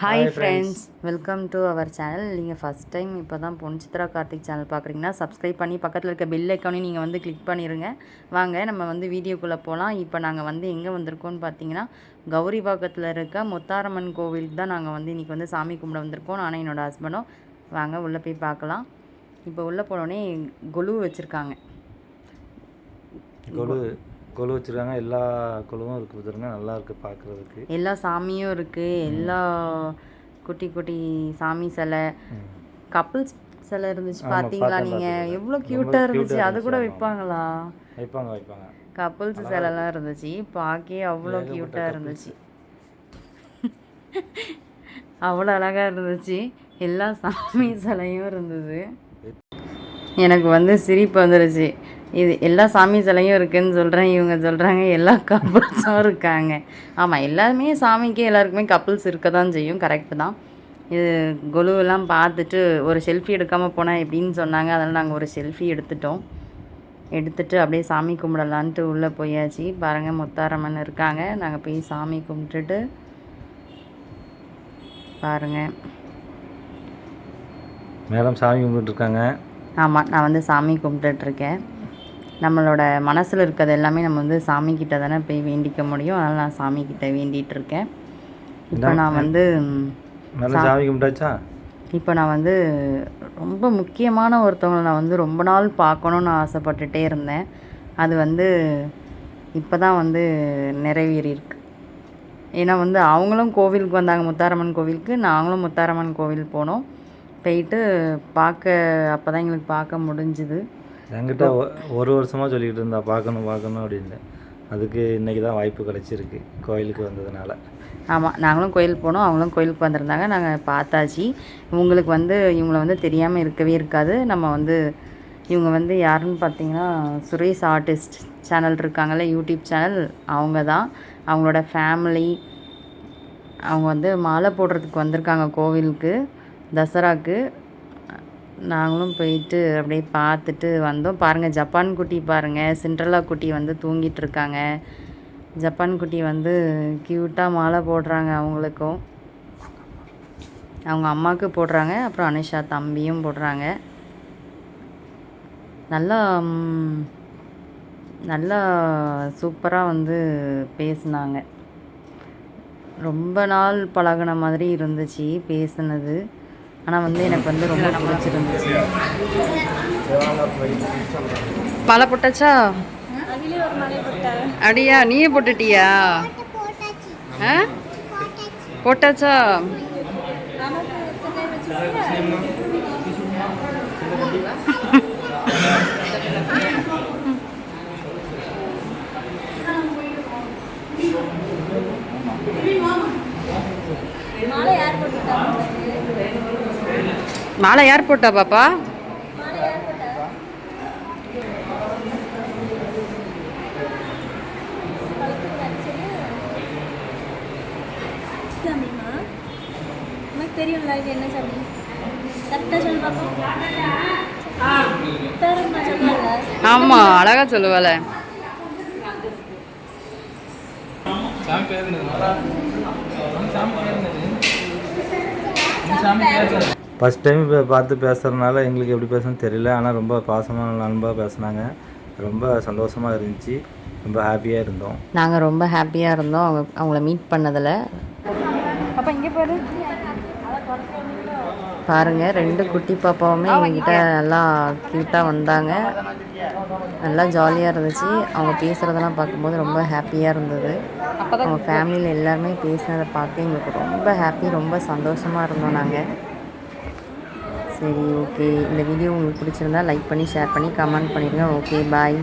Hi friends welcome to our channel நீங்கள் first time இப்போ தான் பொன்சித்ரா கார்த்திக் சேனல் பார்க்குறீங்கன்னா சப்ஸ்கிரைப் பண்ணி பக்கத்தில் இருக்க பெல் ஐக்கானையும் நீங்கள் வந்து கிளிக் பண்ணிடுங்க வாங்க நம்ம வந்து வீடியோக்குள்ளே போகலாம் இப்போ நாங்கள் வந்து எங்கே வந்திருக்கோம்னு பார்த்தீங்கன்னா கௌரி பாக்கத்தில் இருக்க முத்தாரம்மன் கோவிலுக்கு தான் நாங்கள் வந்து இன்றைக்கி வந்து சாமி கும்பிட வந்திருக்கோம். நானும் என்னோடய ஹஸ்பண்டும் வாங்க உள்ளே போய் பார்க்கலாம் இப்போ உள்ளே போனோடனே கொலு வச்சுருக்காங்க. கொலு கொலு வச்சுருக்காங்க. எல்லா கொலுவும் இருக்குது பார்த்துருங்க நல்லா இருக்குது பார்க்குறதுக்கு எல்லா சாமியும் இருக்குது எல்லா குட்டி குட்டி சாமி சிலை. கப்புள்ஸ் சிலை இருந்துச்சு பார்த்தீங்களா நீங்கள். எவ்வளோ க்யூட்டாக இருந்துச்சு. அது கூட. வைப்பாங்களா? வைப்பாங்க வைப்பாங்க. கப்புள்ஸ் சிலைலாம் இருந்துச்சு. பார்க்கவே அவ்வளோ க்யூட்டாக. இருந்துச்சு. அவ்வளோ அழகாக இருந்துச்சு. எல்லா சாமி சிலையும் இருந்தது. எனக்கு வந்து சிரிப்பு வந்துருச்சு. இது எல்லா சாமி சிலையும் இருக்குன்னு சொல்கிறேன் இவங்க சொல்கிறாங்க எல்லா கப்புள்ஸும் இருக்காங்க. ஆமாம் எல்லாருமே சாமிக்கு எல்லாருக்குமே கப்புள்ஸ் இருக்க தான் செய்யும் கரெக்டு தான். இது கொலுவெல்லாம் பார்த்துட்டு ஒரு செல்ஃபி எடுக்காமல் போனேன் எப்படின்னு சொன்னாங்க அதனால் நாங்கள் ஒரு செல்ஃபி எடுத்துட்டோம். எடுத்துட்டு அப்படியே சாமி கும்பிடலான்ட்டு உள்ளே போயாச்சு. பாருங்கள் முத்தாரம்மன் இருக்காங்க. நாங்கள் போய் சாமி கும்பிட்டுட்டு பாருங்கள் மேடம் சாமி கும்பிட்டுருக்காங்க ஆமாம் நான் வந்து சாமி கும்பிட்டுட்ருக்கேன். நம்மளோட மனசில் இருக்கிறது எல்லாமே நம்ம வந்து சாமி கிட்ட தானே போய் வேண்டிக்க முடியும். அதனால் நான் சாமி கிட்ட வேண்டிகிட்டு இருக்கேன் இப்போ நான் வந்து சாமி கும்பிட்டாச்சா? இப்போ நான் வந்து ரொம்ப முக்கியமான ஒருத்தவங்களை நான் வந்து ரொம்ப நாள் பார்க்கணுன்னு ஆசைப்பட்டுட்டே இருந்தேன். அது வந்து இப்போ தான் வந்து நிறைவேறியிருக்கு. ஏன்னா வந்து அவங்களும் கோவிலுக்கு வந்தாங்க. முத்தாரம்மன் கோவிலுக்கு நாங்களும் முத்தாரம்மன் கோவில் போனோம். போயிட்டு பார்க்க அப்போ தான் எங்களுக்கு பார்க்க முடிஞ்சுது. என்கிட்ட ஒரு வருஷமாக சொல்லிக்கிட்டு இருந்தா பார்க்கணும் பார்க்கணும் அப்படின்னு. அதுக்கு இன்னைக்கு தான் வாய்ப்பு கிடைச்சிருக்கு கோயிலுக்கு வந்ததுனால. ஆமாம் நாங்களும் கோயில் போனோம் அவங்களும் கோயிலுக்கு வந்திருந்தாங்க. நாங்கள் பார்த்தாச்சு. இவங்களுக்கு வந்து இவங்கள வந்து தெரியாமல் இருக்கவே இருக்காது. நம்ம வந்து இவங்க வந்து யாருன்னு பார்த்தீங்கன்னா சுரேஷ் ஆர்டிஸ்ட் சேனல் இருக்காங்கல்ல யூடியூப் சேனல். அவங்க தான். அவங்களோட ஃபேமிலி அவங்க வந்து மாலை போடுறதுக்கு வந்திருக்காங்க கோவிலுக்கு. தசராக்கு நாங்களும் போயிட்டு அப்படியே பார்த்துட்டு வந்தோம். பாருங்கள் ஜப்பான் குட்டி பாருங்கள் சிண்ட்ரலா குட்டி வந்து தூங்கிட்டு இருக்காங்க. ஜப்பான் குட்டி வந்து க்யூட்டாக மாலை போடுறாங்க அவங்களுக்கும். அவங்க அம்மாவுக்கு போடுறாங்க. அப்புறம் அனுஷா தம்பியும் போடுறாங்க. நல்லா நல்லா சூப்பராக வந்து பேசினாங்க. ரொம்ப நாள் பழகுன மாதிரி இருந்துச்சு பேசுனது. ஆனால் வந்து எனக்கு வந்து ரொம்ப பிடிச்சிருந்துச்சு. மாலை போட்டாச்சா? அடியா நீயே போட்டுட்டியா? ஆ? போட்டாச்சா? மாலை யார் போட்டா பாப்பா? சாமிமா உனக்கு தெரியும்ல இது என்ன சாமி? கரெக்டாக சொல்லு பார்ப்போம் ஆமாம் அழகா சொல்லுவாள. ஃபஸ்ட் டைம் இப்போ பார்த்து பேசுகிறதுனால எங்களுக்கு எப்படி பேசணும்னு தெரியல. ஆனால் ரொம்ப பாசமான அன்பாக பேசுனாங்க. ரொம்ப சந்தோஷமாக இருந்துச்சு. ரொம்ப ஹாப்பியாக இருந்தோம். நாங்கள் ரொம்ப ஹாப்பியாக இருந்தோம். அவங்க அவங்கள மீட் பண்ணதில். அப்போ இங்கே பாரு. பாருங்க ரெண்டு குட்டி பாப்பாவுமே எங்ககிட்ட நல்லா க்யூட்டாக வந்தாங்க. நல்லா ஜாலியாக இருந்துச்சு. அவங்க பேசுகிறதெல்லாம் பார்க்கும்போது ரொம்ப ஹாப்பியாக இருந்தது. அவங்க ஃபேமிலியில் எல்லாருமே பேசினதை பார்த்து எங்களுக்கு ரொம்ப ஹாப்பி ரொம்ப சந்தோஷமாக இருந்தோம் நாங்கள் சரி ஓகே இந்த வீடியோ உங்களுக்கு பிடிச்சிருந்தா லைக் பண்ணி ஷேர் பண்ணி கமெண்ட் பண்ணிடுங்க. Okay bye